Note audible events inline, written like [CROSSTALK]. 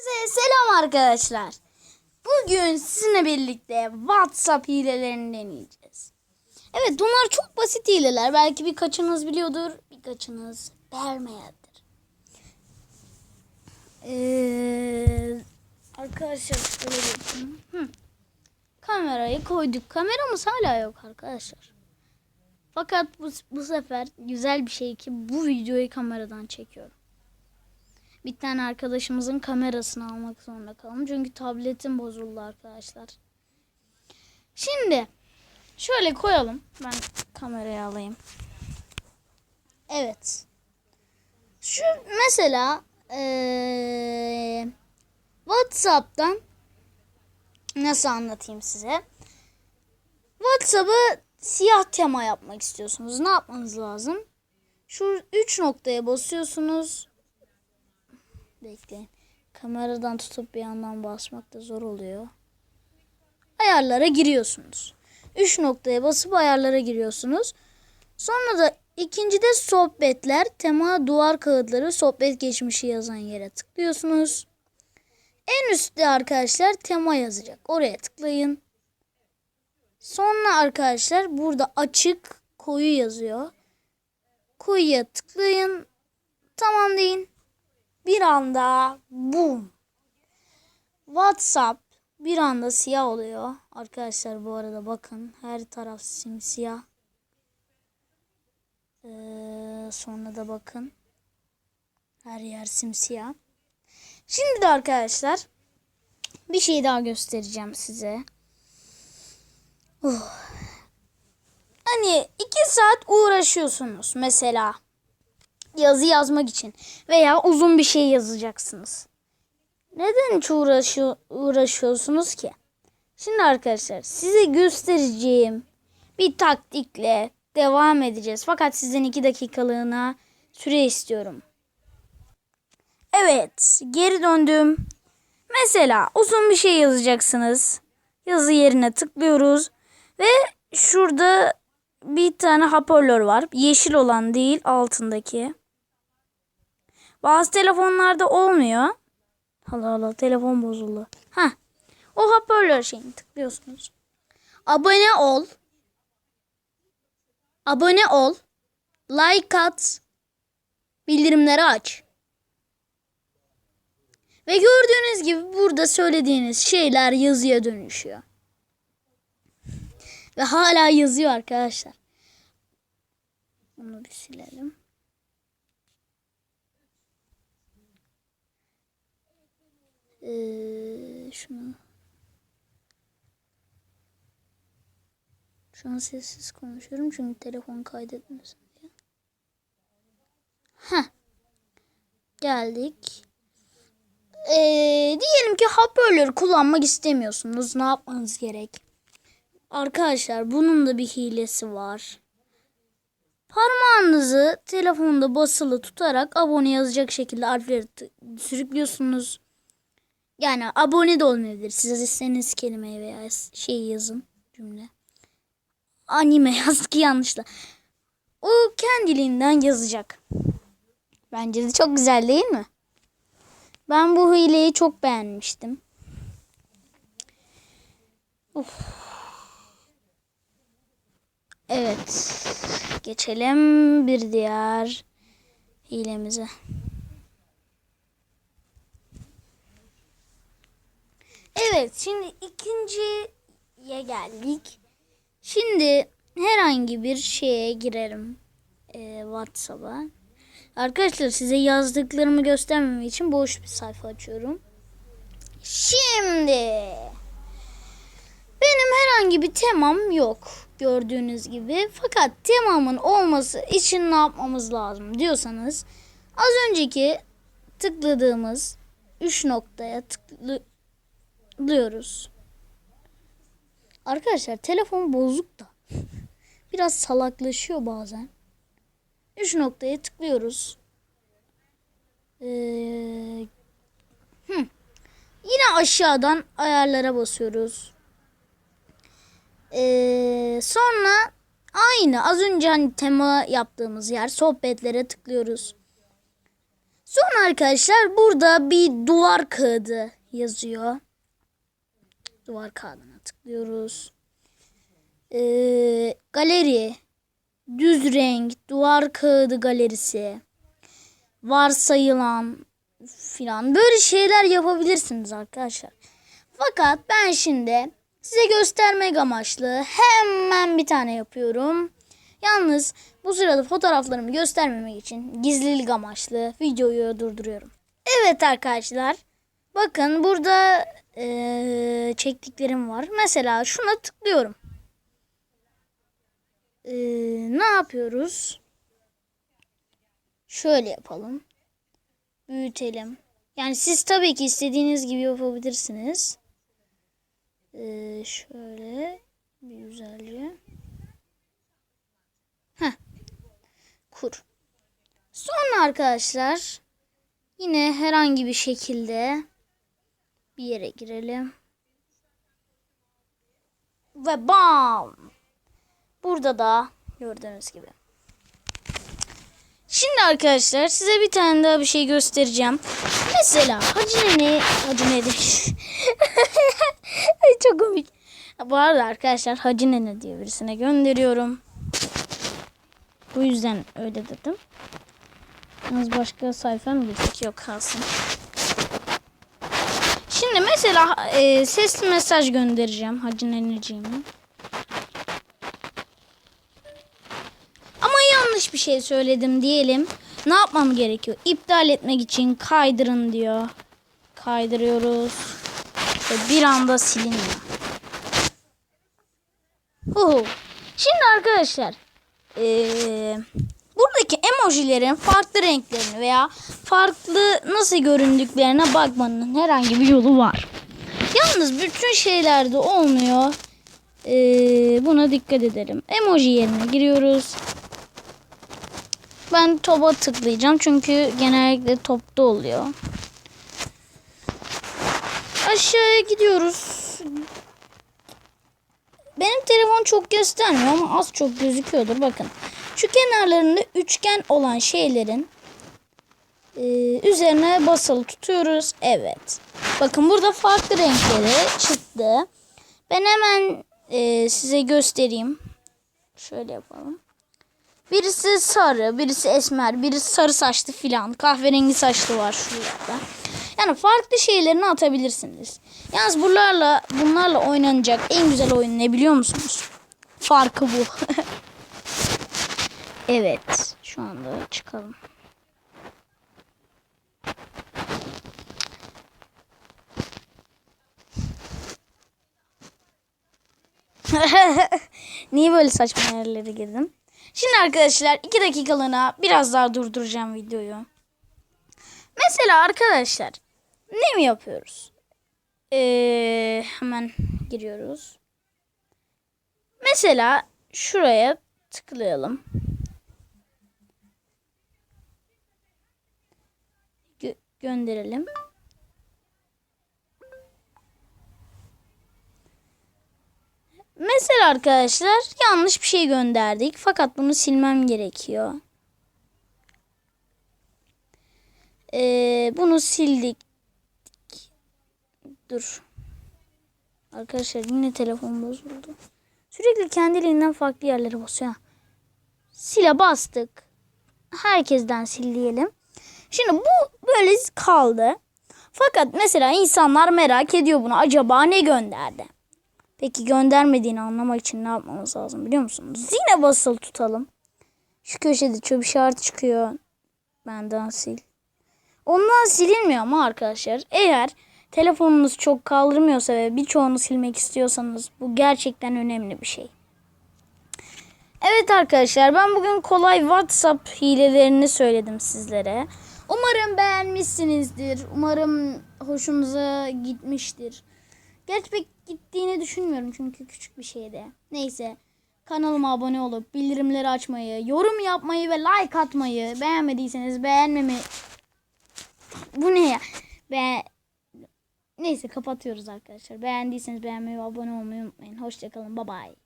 Size selam arkadaşlar. Bugün sizinle birlikte WhatsApp hilelerini deneyeceğiz. Evet bunlar çok basit hileler. Belki birkaçınız biliyordur, birkaçınız bilmeyendir. Ee, arkadaşlar şöyle. Hı. Kamerayı koyduk. Kameramız hala yok arkadaşlar. Fakat bu, bu sefer güzel bir şey ki bu videoyu kameradan çekiyorum. Bir tane arkadaşımızın kamerasını almak zorunda kaldım. Çünkü tabletim bozuldu arkadaşlar. Şimdi şöyle koyalım. Ben kamerayı alayım. Evet. Şu mesela eee, WhatsApp'tan nasıl anlatayım size? WhatsApp'ı siyah tema yapmak istiyorsunuz. Ne yapmanız lazım? Şu üç noktaya basıyorsunuz. Bekleyin. Kameradan tutup bir yandan basmak da zor oluyor. Ayarlara giriyorsunuz. Üç noktaya basıp ayarlara giriyorsunuz. Sonra da ikincide sohbetler, tema, duvar kağıtları, sohbet geçmişi yazan yere tıklıyorsunuz. En üstte arkadaşlar tema yazacak. Oraya tıklayın. Sonra arkadaşlar burada açık koyu yazıyor. Koyuya tıklayın. Tamam deyin. Bir anda boom. WhatsApp bir anda siyah oluyor. Arkadaşlar bu arada bakın her taraf simsiyah. Ee, sonra da bakın. Her yer simsiyah. Şimdi de arkadaşlar bir şey daha göstereceğim size. Uh. Hani iki saat uğraşıyorsunuz mesela yazı yazmak için veya uzun bir şey yazacaksınız. Neden hiç uğraşıyor, uğraşıyorsunuz ki? Şimdi arkadaşlar size göstereceğim bir taktikle devam edeceğiz. Fakat sizden iki dakikalığına süre istiyorum. Evet geri döndüm. Mesela uzun bir şey yazacaksınız. Yazı yerine tıklıyoruz ve şurada bir tane hoparlör var. Yeşil olan değil altındaki. Bazı telefonlarda olmuyor. Allah Allah telefon bozuldu. Ha. O hoparlör şeyini tıklıyorsunuz. Abone ol. Abone ol. Like at. Bildirimleri aç. Ve gördüğünüz gibi burada söylediğiniz şeyler yazıya dönüşüyor. Ve hala yazıyor arkadaşlar. Bunu bir silelim. Ee, şunu. Şu an sessiz konuşuyorum çünkü telefon kaydetmesin diye. Heh. Geldik. Ee, diyelim ki hoparlör kullanmak istemiyorsunuz. Ne yapmanız gerek? Arkadaşlar bunun da bir hilesi var. Parmağınızı telefonda basılı tutarak abone yazacak şekilde harfleri sürüklüyorsunuz. Yani abone de olmayabilir. Siz istediğiniz kelimeyi veya şey yazın cümle. Anime [LAUGHS] yazdık yanlışla. O kendiliğinden yazacak. Bence de çok güzel değil mi? Ben bu hileyi çok beğenmiştim. Uf. Evet. Geçelim bir diğer hilemize. Evet, şimdi ikinciye geldik. Şimdi herhangi bir şeye girerim. Ee, WhatsApp'a. Arkadaşlar size yazdıklarımı göstermem için boş bir sayfa açıyorum. Şimdi benim herhangi bir temam yok gördüğünüz gibi. Fakat temamın olması için ne yapmamız lazım diyorsanız az önceki tıkladığımız 3 noktaya tıklıyoruz. Arkadaşlar telefon bozuk da biraz salaklaşıyor bazen. 3 noktaya tıklıyoruz. Ee. Yine aşağıdan ayarlara basıyoruz. Ee, sonra aynı az önce hani tema yaptığımız yer sohbetlere tıklıyoruz. Sonra arkadaşlar burada bir duvar kağıdı yazıyor. Duvar kağıdına tıklıyoruz. Ee, galeri, düz renk, duvar kağıdı galerisi, varsayılan filan böyle şeyler yapabilirsiniz arkadaşlar. Fakat ben şimdi size göstermek amaçlı hemen bir tane yapıyorum. Yalnız bu sırada fotoğraflarımı göstermemek için gizlilik amaçlı videoyu durduruyorum. Evet arkadaşlar. Bakın burada eee, çektiklerim var. Mesela şuna tıklıyorum. Eee, ne yapıyoruz? Şöyle yapalım. Büyütelim. Yani siz tabii ki istediğiniz gibi yapabilirsiniz. Eee, şöyle bir güzelce. Heh. Kur. Sonra arkadaşlar yine herhangi bir şekilde bir yere girelim. Ve bam! Burada da gördüğünüz gibi. Şimdi arkadaşlar size bir tane daha bir şey göstereceğim. Mesela Hacı Nene, Hacı Nene [LAUGHS] çok komik. Bu arada arkadaşlar Hacı Nene diye birisine gönderiyorum. Bu yüzden öyle dedim. Yalnız başka sayfa mı girsek? Yok kalsın. Şimdi mesela e, sesli mesaj göndereceğim Hacı Neneciğime. Ama yanlış bir şey söyledim diyelim. Ne yapmam gerekiyor? İptal etmek için kaydırın diyor. Kaydırıyoruz. Ve bir anda siliniyor. Huhu. Şimdi arkadaşlar ee, buradaki emojilerin farklı renklerini veya farklı nasıl göründüklerine bakmanın herhangi bir yolu var. Yalnız bütün şeylerde olmuyor. Ee, buna dikkat edelim. Emoji yerine giriyoruz. Ben topa tıklayacağım çünkü genellikle topta oluyor. Aşağıya gidiyoruz. Benim telefon çok göstermiyor ama az çok gözüküyordur. Bakın. Şu kenarlarında üçgen olan şeylerin e, üzerine basılı tutuyoruz. Evet. Bakın burada farklı renkleri çıktı. Ben hemen e, size göstereyim. Şöyle yapalım. Birisi sarı, birisi esmer, birisi sarı saçlı filan. Kahverengi saçlı var şurada. Yani farklı şeylerini atabilirsiniz. Yalnız bunlarla bunlarla oynanacak en güzel oyun ne biliyor musunuz? Farkı bu. [LAUGHS] evet. Şu anda çıkalım. [LAUGHS] Niye böyle saçma yerlere girdim? Şimdi arkadaşlar 2 dakikalığına biraz daha durduracağım videoyu. Mesela arkadaşlar ne mi yapıyoruz? Ee, hemen giriyoruz. Mesela şuraya tıklayalım. Gönderelim. Mesela arkadaşlar yanlış bir şey gönderdik. Fakat bunu silmem gerekiyor. Ee, bunu sildik. Dur. Arkadaşlar yine telefon bozuldu. Sürekli kendiliğinden farklı yerlere basıyor. Sile bastık. Herkesten sil diyelim. Şimdi bu böyle kaldı. Fakat mesela insanlar merak ediyor bunu. Acaba ne gönderdi? Peki göndermediğini anlamak için ne yapmamız lazım biliyor musunuz? Yine basılı tutalım. Şu köşede çöp işareti çıkıyor. Benden sil. Ondan silinmiyor ama arkadaşlar eğer telefonunuz çok kaldırmıyorsa ve birçoğunu silmek istiyorsanız bu gerçekten önemli bir şey. Evet arkadaşlar ben bugün kolay WhatsApp hilelerini söyledim sizlere. Umarım beğenmişsinizdir. Umarım hoşunuza gitmiştir. Gerçi pek gittiğini düşünmüyorum çünkü küçük bir şeydi. Neyse kanalıma abone olup bildirimleri açmayı, yorum yapmayı ve like atmayı beğenmediyseniz beğenmemi bu ne ya? Be Neyse kapatıyoruz arkadaşlar. Beğendiyseniz beğenmeyi ve abone olmayı unutmayın. Hoşçakalın. Bye bye.